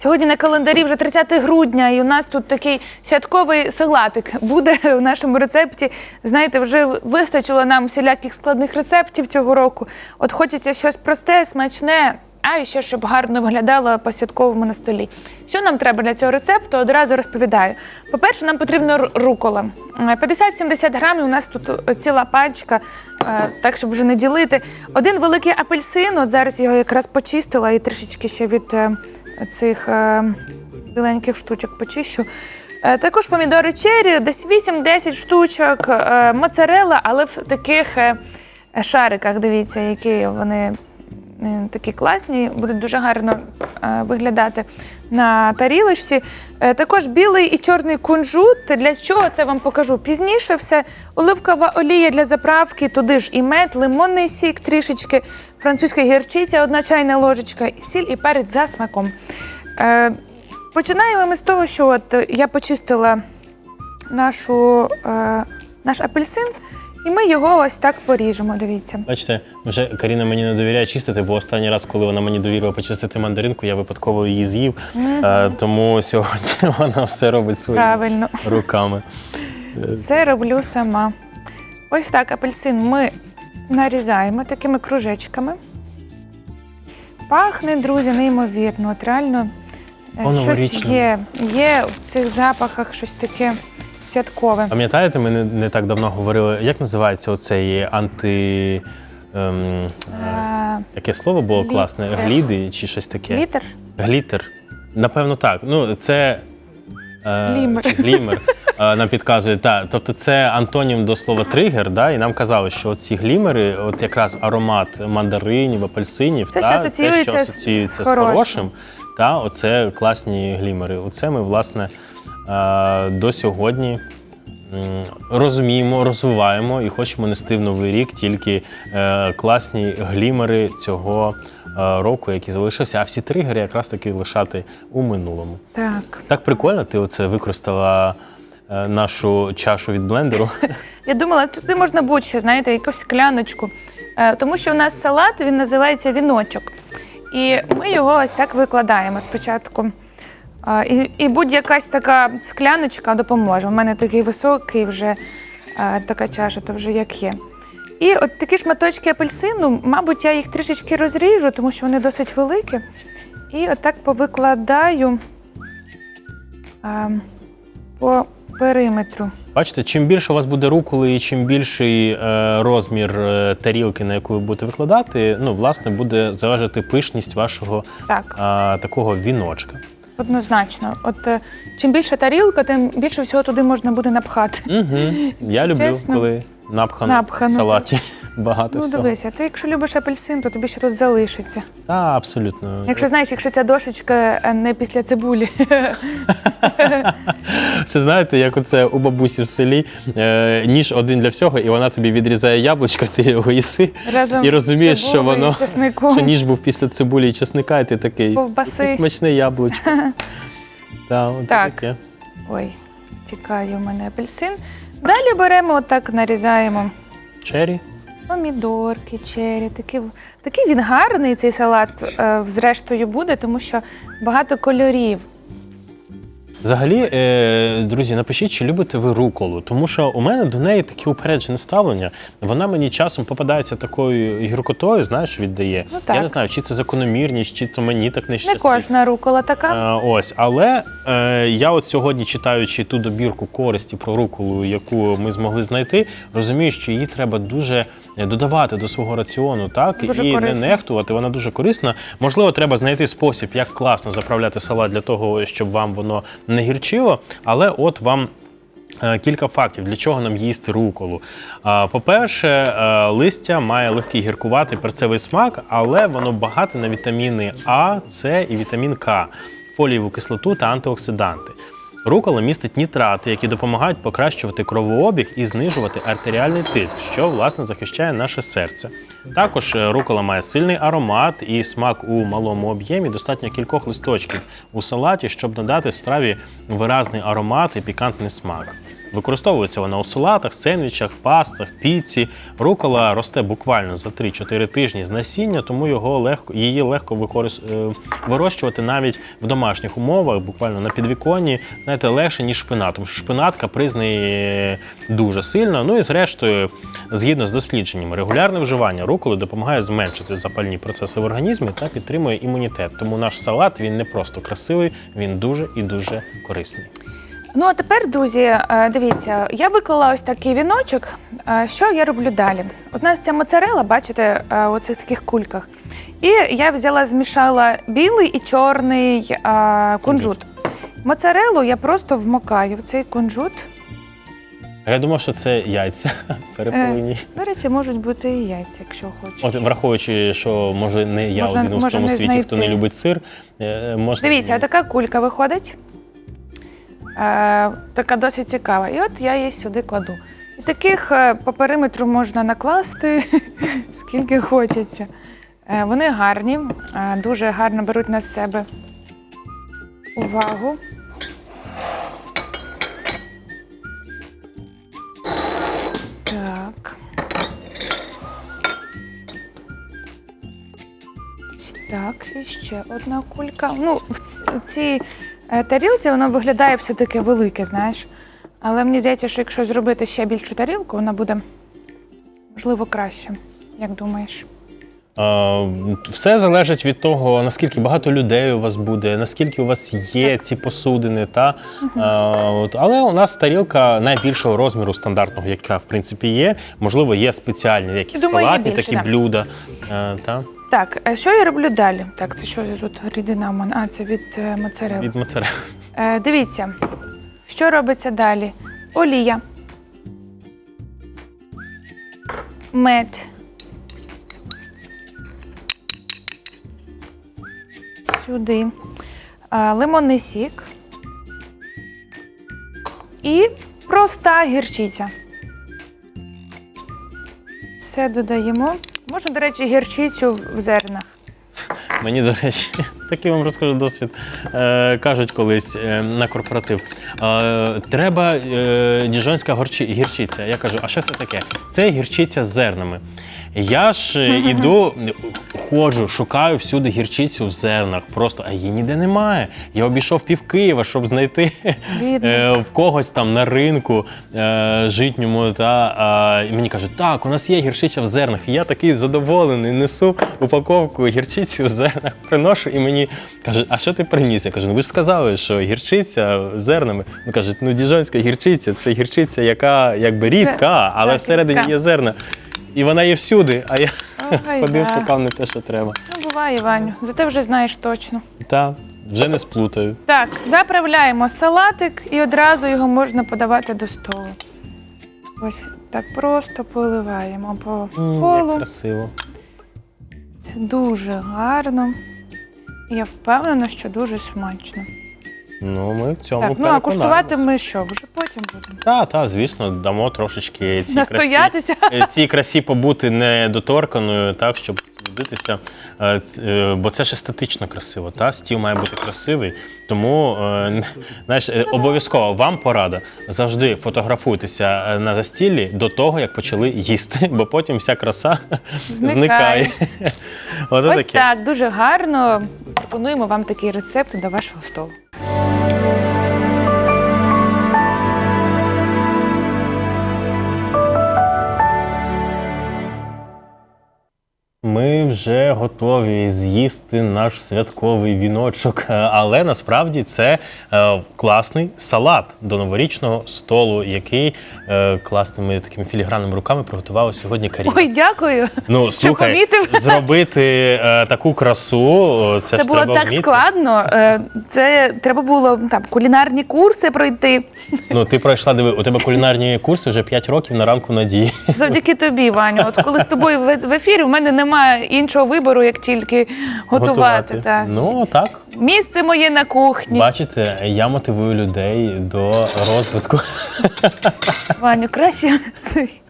Сьогодні на календарі вже 30 грудня, і у нас тут такий святковий салатик буде у нашому рецепті. Знаєте, вже вистачило нам всіляких складних рецептів цього року. От хочеться щось просте, смачне, а і ще щоб гарно виглядало по святковому на столі. Що нам треба для цього рецепту? Одразу розповідаю. По-перше, нам потрібна ру- рукола. Е, 50-70 грамів. У нас тут е, ціла пачка, е, так щоб вже не ділити. Один великий апельсин. От зараз його якраз почистила і трішечки ще від е, цих е, біленьких штучок почищу. Е, Також помідори черрі, десь 8-10 штучок, моцарела, моцарелла, але в таких е, шариках, дивіться, які вони е, такі класні, будуть дуже гарно е, виглядати на тарілочці. Е, Також білий і чорний кунжут. Для чого це вам покажу пізніше все. Оливкова олія для заправки, туди ж і мед, лимонний сік трішечки, французька гірчиця, одна чайна ложечка, сіль і перець за смаком. Е, Починаємо ми з того, що от е, я почистила нашу, е, наш апельсин, і ми його ось так поріжемо. Дивіться. Бачите, вже Каріна мені не довіряє чистити, бо останній раз, коли вона мені довірила почистити мандаринку, я випадково її з'їв. Е, тому сьогодні вона все робить своїми Правильно. руками. Це роблю сама. Ось так апельсин ми нарізаємо такими кружечками. Пахне, друзі, неймовірно. От реально е, По щось новорічному. є. Є в цих запахах щось таке святкове. Пам'ятаєте, ми не, не так давно говорили, як називається оцей анти. Ем, е, Е, яке слово було Літер. класне? Гліди чи щось таке? Літер? Глітер. Напевно, так. Ну, це. Е, Глімер. чи Глімер е, нам підказує. Так. Тобто це антонім до слова тригер, да? і нам казали, що ці глімери, от якраз аромат мандаринів, апельсинів, Це та, що асоціюється це, з- що асоціюється з з хорошим. хорошим. Та, оце класні глімери. Оце ми, власне, е, до сьогодні. Розуміємо, розвиваємо і хочемо нести в новий рік тільки е, класні глімери цього е, року, які залишився, а всі тригери якраз таки лишати у минулому. Так. Так прикольно, ти оце використала е, нашу чашу від блендеру. Я думала, туди можна будь-що, знаєте, якусь скляночку. Е, Тому що у нас салат він називається віночок. І ми його ось так викладаємо спочатку. І, і будь-якась така скляночка допоможе. У мене такий високий вже е, така чаша, то вже як є. І от такі шматочки апельсину, мабуть, я їх трішечки розріжу, тому що вони досить великі. І отак повикладаю е, по периметру. Бачите, чим більше у вас буде руколи і чим більший е, розмір е, тарілки, на яку ви будете викладати, ну, власне, буде залежати пишність вашого Так. е, такого віночка. Однозначно. От е, чим більше тарілка, тим більше всього туди можна буде напхати. Угу. Я люблю, чесно, коли напхано, напхано, в салаті багато Ну, всього. дивися, ти якщо любиш апельсин, то тобі ще тут залишиться. Та, абсолютно. Якщо знаєш, якщо ця дошечка е, не після цибулі. Це знаєте, як оце у бабусі в селі е, ніж один для всього, і вона тобі відрізає яблучко, ти його їси Разом і розумієш, що воно що ніж був після цибулі і чесника, і ти такий Ковбаси. Смачне яблучко. От Так. таке. Ой, тікає у мене апельсин. Далі беремо, отак нарізаємо Чері. Помідорки, чері. Такий, такий він гарний, цей салат, е, зрештою, буде, тому що багато кольорів. Взагалі, е, друзі, напишіть, чи любите ви руколу, тому що у мене до неї таке упереджене ставлення. Вона мені часом попадається такою гіркотою, знаєш, віддає. Ну, так. Я не знаю, чи це закономірність, чи це мені так не Не щастить. кожна рукола така. Е, ось, але е, я от сьогодні, читаючи ту добірку користі про руколу, яку ми змогли знайти, розумію, що її треба дуже додавати до свого раціону, так Дуже і корисна. не нехтувати. Вона дуже корисна. Можливо, треба знайти спосіб, як класно заправляти салат для того, щоб вам воно не гірчило. Але от вам. е, Кілька фактів, для чого нам їсти руколу. По-перше, е, листя має легкий гіркуватий перцевий смак, але воно багате на вітаміни А, С і вітамін К, фолієву кислоту та антиоксиданти. Рукола містить нітрати, які допомагають покращувати кровообіг і знижувати артеріальний тиск, що власне захищає наше серце. Також е, рукола має сильний аромат і смак у малому об'ємі. Достатньо кількох листочків у салаті, щоб надати страві виразний аромат і пікантний смак. Використовується вона у салатах, сендвічах, пастах, піці. Рукола росте буквально за 3-4 тижні з насіння, тому його легко, її легко викорис... е, вирощувати навіть в домашніх умовах, буквально на підвіконні, знаєте, легше, ніж шпинат. Тому що шпинат капризний е, дуже сильно. Ну і зрештою, згідно з дослідженнями, регулярне вживання руколи допомагає зменшити запальні процеси в організмі та підтримує імунітет. Тому наш салат він не просто красивий, він дуже і дуже корисний. Ну а тепер, друзі, е, дивіться, я виклала ось такий віночок. Е, Що я роблю далі? От у нас ця моцарела, бачите, е, у цих таких кульках. І я взяла, змішала білий і чорний кунжут. Моцарелу я просто вмокаю в цей кунжут. Я думав, що це яйця переповнені. До речі, можуть бути і яйця, якщо хочеш. От враховуючи, що може не я Можна- один у цьому світі, хто не любить сир, можна Дивіться, така кулька виходить. Е, така досить цікава. І от я її сюди кладу. І таких е, по периметру можна накласти скільки хочеться. Е, вони гарні, дуже гарно беруть на себе увагу. Так. Так, і ще одна кулька. Ну, в цій тарілці воно виглядає все таке велике, знаєш. Але мені здається, що якщо зробити ще більшу тарілку, вона буде можливо краще. Як думаєш? Е, Все залежить від того, наскільки багато людей у вас буде, наскільки у вас є ці посудини. Та? Е, от, але у нас тарілка найбільшого розміру стандартного, яка в принципі є. Можливо, є спеціальні якісь Думаю, є більше, такі да. блюда. Е, Та? Так, е, що я роблю далі? Так, це що тут рідина? в мене? А, це від е, моцарелли. Від моцарелли. Е, дивіться, що робиться далі? Олія. Мед. Сюди. Е, лимонний сік. І проста гірчиця. Все додаємо. Можна, до речі, гірчицю в зернах. Мені, до речі, такий вам розкажу досвід. Е, кажуть колись е, на корпоратив. Е, треба е, діжонська горчи, гірчиця. Я кажу, а що це таке? Це гірчиця з зернами. Я ж е, іду, ходжу, шукаю всюди гірчицю в зернах. Просто а її ніде немає. Я обійшов пів Києва, щоб знайти е, в когось там на ринку е, житньому. Та, а, і мені кажуть, так, у нас є гірчиця в зернах. І я такий задоволений, несу упаковку гірчиці в зернах, приношу і мені кажуть, а що ти приніс? Я кажу, ну ви ж сказали, що гірчиця зернами. Вони кажуть, ну діжонська гірчиця це гірчиця, яка якби рідка, але всередині є зерна. І вона є всюди, а я Ой, ходив, да. шукав не те, що треба. Ну, буває, Ваню. Зате вже знаєш точно. Та вже не сплутаю. Так, заправляємо салатик і одразу його можна подавати до столу. Ось так просто поливаємо по М, Як полу. красиво. Це дуже гарно. І я впевнена, що дуже смачно. Ну, ми в цьому Так, ну а куштувати ми що? Вже потім будемо. Та, та, звісно, дамо трошечки цій Настоятися. красі, е, цій красі побути недоторканою, так, щоб дивитися, е, е, бо це ж естетично красиво. Та? Стіл має бути красивий. Тому знаєш, обов'язково вам порада завжди фотографуйтеся на застіллі до того, як почали їсти, бо потім вся краса Зникає. зникає. Ось таке. так, дуже гарно. Пропонуємо вам такий рецепт до вашого столу. Ми вже готові з'їсти наш святковий віночок, але насправді це е, класний салат до новорічного столу, який е, класними такими філігранними руками приготувала сьогодні Каріна. Ой, дякую. ну що слухай, помітив. зробити е, таку красу, це, Це ж було треба так вміти. складно. Е, Це треба було там кулінарні курси пройти. Ну ти пройшла диви, у тебе кулінарні курси вже 5 років на ранку надії. Завдяки тобі, Ваню. От коли з тобою в в ефірі, в мене немає іншого вибору, як тільки готувати. Та. Ну так, Місце моє на кухні. бачите, я мотивую людей до розвитку. Ваню, краще цей.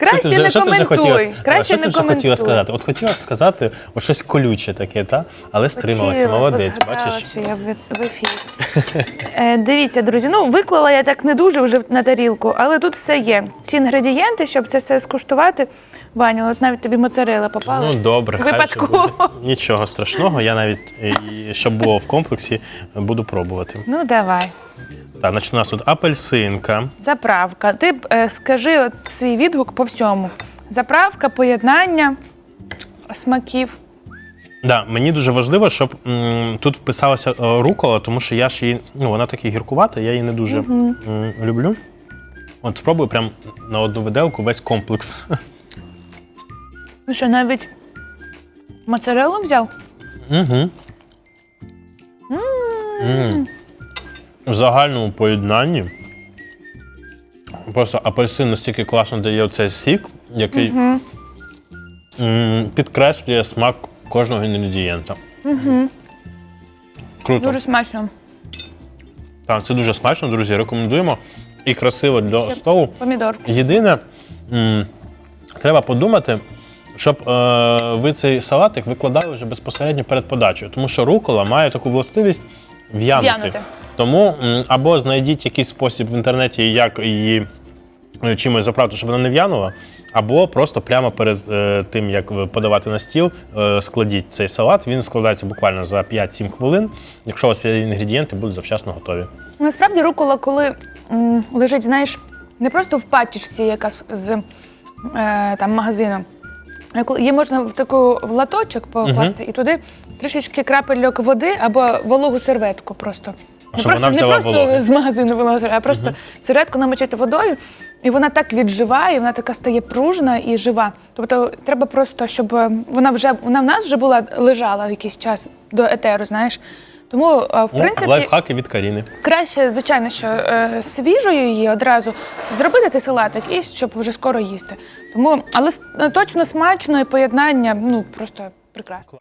Краще Що ти не що ти вже коментуй. хотіла- Краще що не ти коментуй. хотіла сказати? От хотіла сказати от щось колюче таке, та? але стрималася. Хотіла, Молодець, бачиш? що я в, в ефірі. Е, дивіться, друзі, ну виклала я так не дуже вже на тарілку, але тут все є. Всі інгредієнти, щоб це все скуштувати. Ваню, от навіть тобі моцарела попалась. Ну добре, хай Випадково. буде. Нічого страшного. Я навіть, і, щоб було в комплексі, буду пробувати. Ну давай. Так, значить, у нас тут апельсинка. Заправка. Ти б, е, скажи от свій відгук по всьому. Заправка, поєднання смаків. Да, мені дуже важливо, щоб м, тут вписалася е, рукола, тому що я ж її, ну вона таки гіркувата, я її не дуже м, люблю. От спробую прям на одну виделку весь комплекс. Ну що, навіть моцарелу взяв? Угу. В загальному поєднанні. Просто апельсин настільки класно дає оцей сік, який м, підкреслює смак кожного інгредієнта. Круто. Дуже смачно. Так, це дуже смачно, друзі. Рекомендуємо. І красиво для столу. Помідорки. Єдине, м, треба подумати, щоб е, ви цей салатик викладали вже безпосередньо перед подачею, тому що рукола має таку властивість в'янути. В'янути. Тому або знайдіть якийсь спосіб в інтернеті, як її е, чимось заправити, щоб вона не в'янула, або просто прямо перед е, тим, як подавати на стіл, е, складіть цей салат. Він складається буквально за 5-7 хвилин. Якщо у вас є інгредієнти, будуть завчасно готові. Насправді рукола, коли м, лежить, знаєш, не просто в пачечці, яка з, з е, там, магазину, її можна в таку в латочок покласти і туди трішечки крапельок води або вологу серветку просто. А просто, вона взяла не просто вологи. з магазину серветку, а просто серветку намочити водою, і вона так відживає, вона така стає пружна і жива. Тобто треба просто, щоб е, вона вже вона в нас вже була лежала якийсь час до етеру, знаєш. Тому, е, в О, принципі, лайфхаки від Каріни. Краще, звичайно, що е, свіжою її одразу зробити цей салатик і щоб вже скоро їсти. Тому, але с- е, точно смачно і поєднання, ну просто прекрасно.